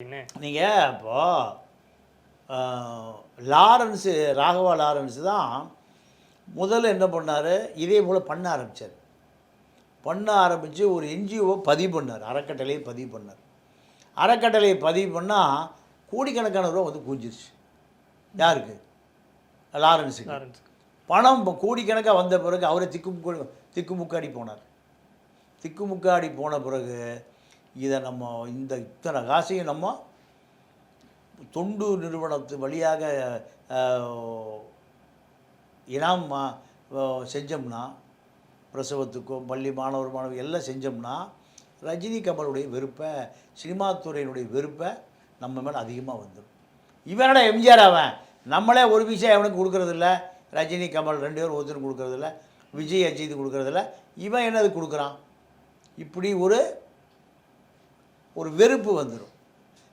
நீங்கள் இப்போ Lawrence Raghava Lawrence தான் முதல்ல என்ன பண்ணார்? இதே போல் பண்ண ஆரம்பித்தார் பண்ண ஆரம்பித்து ஒரு என்ஜிஓவை பதிவு பண்ணார். அறக்கட்டளையை பதிவு பண்ணார். அறக்கட்டளையை பதிவு பண்ணால் கோடிக்கணக்கான ரூபா வந்து குஞ்சிருச்சு யாருக்கு? லாரன்ஸுக்கு. லாரன்ஸ் பணம் இப்போ கோடிக்கணக்காக வந்த பிறகு அவரை திக்குமுக்கு திக்குமுக்காடி போனார். திக்குமுக்காடி போன பிறகு இதை நம்ம இந்த இத்தனை காசையும் நம்ம தொண்டு நிறுவனத்து வழியாக இனாம் செஞ்சோம்னா பிரசவத்துக்கும் பள்ளி மாணவர் மாணவி எல்லாம் செஞ்சோம்னா ரஜினி கமலுடைய வெறுப்பை சினிமா துறையினுடைய வெறுப்பை நம்ம மேலே அதிகமாக வந்துடும் இவனோட எம்ஜிஆர் அவன்? நம்மளே ஒரு விஷயம் அவனுக்கு கொடுக்குறதில்ல. ரஜினி கமல் ரெண்டு பேரும் ஒருத்தர் கொடுக்குறதில்ல. விஜய் அஜித் கொடுக்குறதில்ல. இவன் என்னது கொடுக்குறான்? இப்படி ஒரு ஒரு வெறுப்பு வந்துடும்